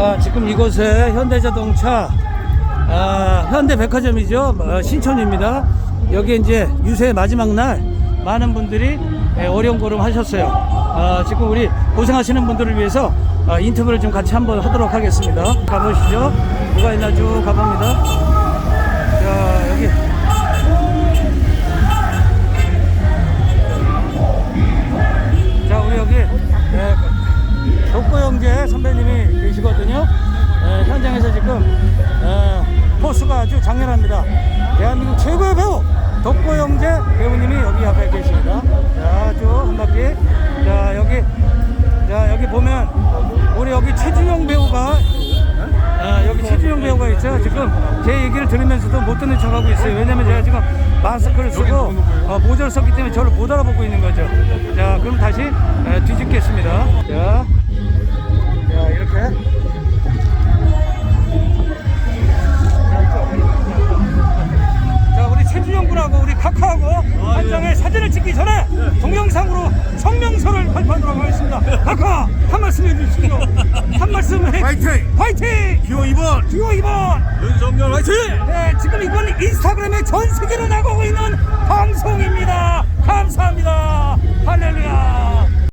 아, 지금 이곳에 현대자동차 아, 현대백화점이죠. 어, 신촌입니다. 여기 이제 유세 마지막 날 많은 분들이 예, 어려운 걸음 하셨어요. 아, 지금 우리 고생하시는 분들을 위해서 아, 인터뷰를 좀 같이 한번 하도록 하겠습니다. 가보시죠. 누가 있나 쭉 가봅니다. 선배님이 계시거든요. 예, 현장에서 지금 예, 포스가 아주 장렬합니다. 대한민국 최고의 배우 독고영재 배우님이 여기 앞에 계십니다. 자, 쭉한 바퀴. 자, 여기 자 여기 보면 우리 여기 최준영 배우가 아, 여기 최준영 배우가 있죠. 지금 제 얘기를 들으면서도 못 듣는 척하고 있어요. 왜냐면 제가 지금 마스크를 쓰고 어, 모자를 썼기 때문에 저를 못 알아보고 있는 거죠. 자, 그럼 다시 에, 뒤집겠 하고 한 장의 사진을 찍기 전에 동영상으로 성명서를 발표하도록 하겠습니다. 카카 한 말씀 해주시죠. 한 말씀 해. 화이팅! 화이팅! 기호 2번 기호 2번. 윤석열 화이팅! 네, 지금 이건 인스타그램에 전 세계로 나가고 있는 방송입니다. 할렐루야.